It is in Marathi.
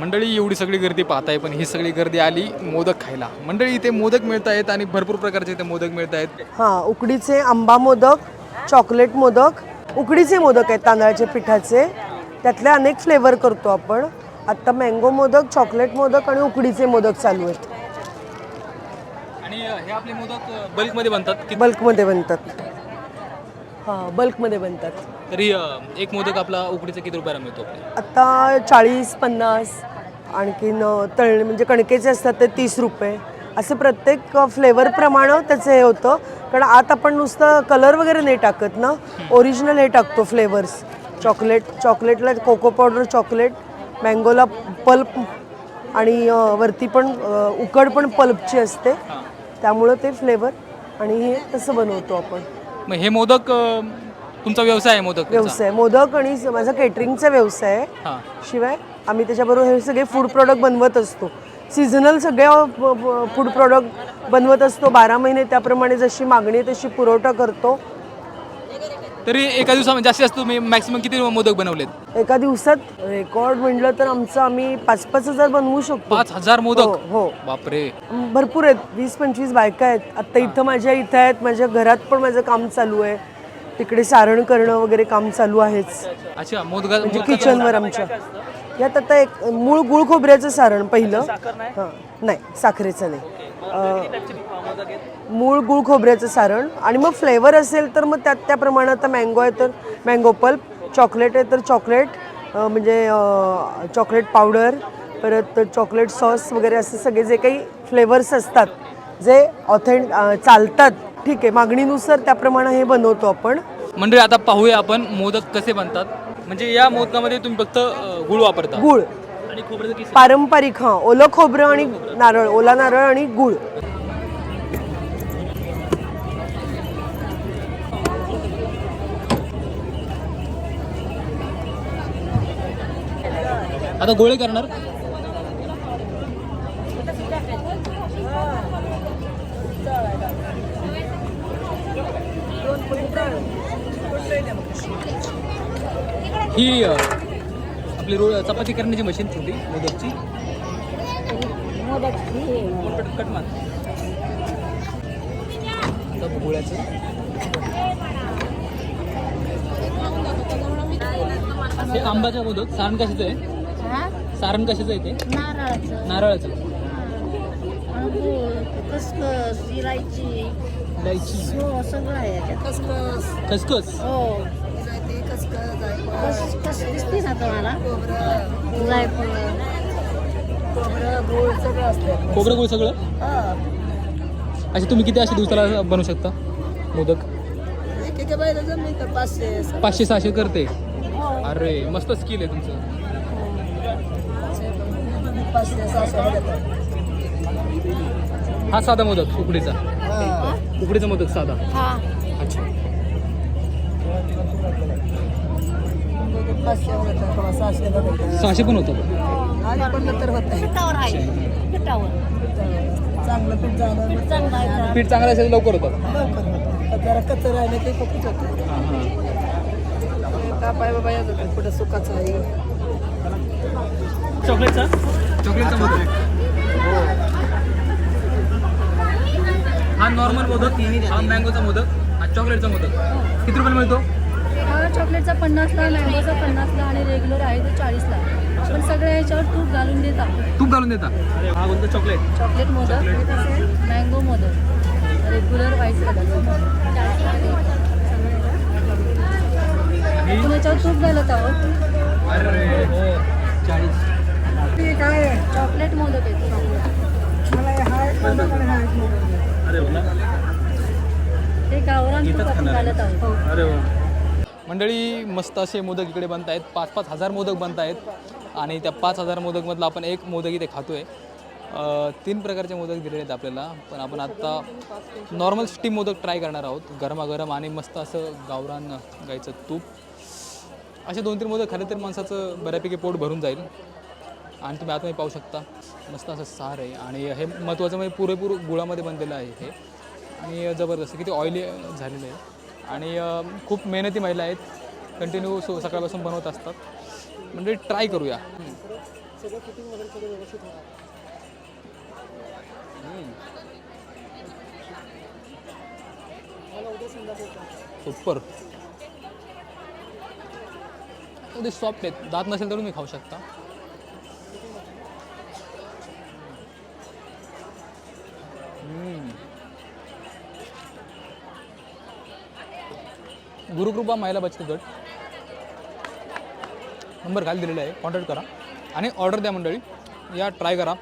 मंडळी एवढी सगळी गर्दी पाहताय पण ही सगळी गर्दी आली मोदक खायला. मंडळी इथे मोदक मिळत आहेत आणि भरपूर प्रकारचे इथे मोदक मिळत आहेत. हां उकडीचे आंबा मोदक चॉकलेट मोदक उकडीचे मोदक आहेत तांदळाच्या पिठाचे. त्यातले अनेक फ्लेवर करतो आपण. आत्ता मँगो मोदक चॉकलेट मोदक आणि उकडीचे मोदक चालू आहेत. आणि हे आपले मोदक बल्कमध्ये बनतात की बल्कमध्ये बनतात. हां बल्कमध्ये बनतात. तरी अ, एक मोदक आपला उकडीचा किती रुपयाला मिळतो? आपल्या आत्ता चाळीस पन्नास आणखीन अ, तळणे म्हणजे कणकेचे असतात ते तीस रुपये. असं प्रत्येक फ्लेवरप्रमाणे त्याचं हे होतं. कारण आत आपण नुसतं कलर वगैरे नाही टाकत ना. ओरिजिनल हे टाकतो फ्लेवर्स चॉकलेट चॉकलेटला कोको पावडर चॉकलेट मँगोला पल्प आणि अ, वरती पण अ, उकड पण पल्पची असते. त्यामुळं ते फ्लेवर आणि हे तसं बनवतो आपण. मग हे मोदक अ, तुमचा व्यवसाय आहे मोदक व्यवसाय. मोदक आणि स- माझा केटरिंगचा व्यवसाय आहे. हां. शिवाय आम्ही त्याच्याबरोबर हे सगळे फूड प्रॉडक्ट बनवत असतो. सीझनल सगळे फूड प्रॉडक्ट बनवत असतो. बारा महिने त्याप्रमाणे जशी मागणी आहे तशी पुरवठा करतो. तरी एका दिवसामध्ये जास्तीत जास्त तुम्ही मॅक्सिमम किती मोदक बनवलेत? एका दिवसात रेकॉर्ड म्हटलं तर आमचं आम्ही पाच पाच हजार बनवू शकतो. पाच हजार हो मोदक? हो बापरे. भरपूर आहेत. वीस पंचवीस बायका आहेत. आत्ता इथं माझ्या इथं आहेत. माझ्या घरात पण माझं काम चालू आहे. तिकडे सारण करणं वगैरे काम चालू आहेच. अच्छा मोदका म्हणजे किचनवर आमच्या. यात आता एक मूळ गुळ खोबऱ्याचं सारण पहिलं. हां. नाही साखरेचं नाही. अं, मूळ गुळ खोबऱ्याचं सारण. आणि मग फ्लेवर असेल तर मग त्यात त्या प्रमाणात आता मँगो आहे तर मँगो पल्प चॉकलेट आहे तर चॉकलेट म्हणजे चॉकलेट पावडर परत चॉकलेट सॉस वगैरे असे सगळे जे काही फ्लेवर्स असतात जे ऑथेंट चालतात. ठीक आहे मागणीनुसार त्याप्रमाणे हे बनवतो आपण. मंडळी आता पाहूया आपण मोदक कसे बनतात. म्हणजे या मोदकामध्ये तुम्ही फक्त गुळ वापरता. गुळ. आणि पारंपरिक हां ओलं खोबरं आणि नारळ ओला नारळ आणि गुळ. आता गोळे करणार? ही आपली रो चपाती करण्याची मशीन छोटी मोदकची. कट मार गोळ्याचं. हे आंबाचा मोदक सारण कशाचं आहे? सारण कशाचं आहे ते? नारळाचं. नारळाचं. अंगूर खसखस इलायची. इलायची. हो सगळं आहे याच्यात. खसखस. खसखस? हो. कस कस दिसते ना तुम्हाला? जायफळ. खोबरं गोड सगळं असतं खोबरं गुळ सगळं? अच्छा तुम्ही किती असे दिवसाला बनवू शकता? मोदक? बायला पाचशे पाचशे सहाशे करते. अरे मस्त स्किल आहे तुमचं. पाचशे सहाशे हा साधा मोदक उकडीचा. उकडीचा मोदक साधा. हा. अच्छा. सहाशे होतं सहाशे पण होतं पीठ झालं चांगलं आहे पीठ चांगलं असेल तर लवकर होतं जरा कच्चं राहिलं ते खूपच होतं. कापाय बाबा पुढं सुकाचं आहे. चॉकलेटचा? चॉकलेटचा मोदक हा नॉर्मल मोदक हा मँगोचा मोदक हा चॉकलेटचा मोदक किती रुपयाला मिळतो? हा चॉकलेटचा पन्नासला मँगोचा पन्नासला आणि रेग्युलर आहे तो चाळीसला. आपण सगळ्या ह्याच्यावर तूप घालून देत. तूप घालून देता? हा बोलतो chocolate. Chocolate modak mango modak. Regular white colour आपण याच्यावर तूप घालत आहोत. अरे हो चाळीस. चॉकलेट मोदक आहे. आहोत. अरे वा मंडळी मस्त असे मोदक इकडे बनत आहेत पाच पाच हजार मोदक बनत आहेत आणि त्या पाच हजार मोदकमधला आपण एक मोदक इथे खातो आहे तीन प्रकारचे मोदक दिलेले आहेत आपल्याला. पण आपण आत्ता नॉर्मल स्टीम मोदक ट्राय करणार आहोत. गरमागरम आणि मस्त असं गावरान गाईचं तूप. असे दोन तीन मोदक खाल्ले तर माणसाचं बऱ्यापैकी पोट भरून जाईल. आणि तुम्ही आतमध्ये पाहू शकता. मस्त असं सार आहे. आणि हे महत्त्वाचं म्हणजे पुरेपूर गुळामध्ये बनलेलं आहे हे. आणि जबरदस्त. किती ऑइली झालेलं आहे. आणि खूप मेहनती महिला आहेत. कंटिन्यू सो सकाळपासून बनवत असतात. म्हणजे ट्राय करूया. सुपर ते सॉफ्ट आहेत दात नसेल तर तुम्ही खाऊ शकता. गुरुकृपा महिला बचत गट. नंबर खाली दिलेला आहे. कॉन्टॅक्ट करा. आणि ऑर्डर द्या मंडळी. या ट्राय करा.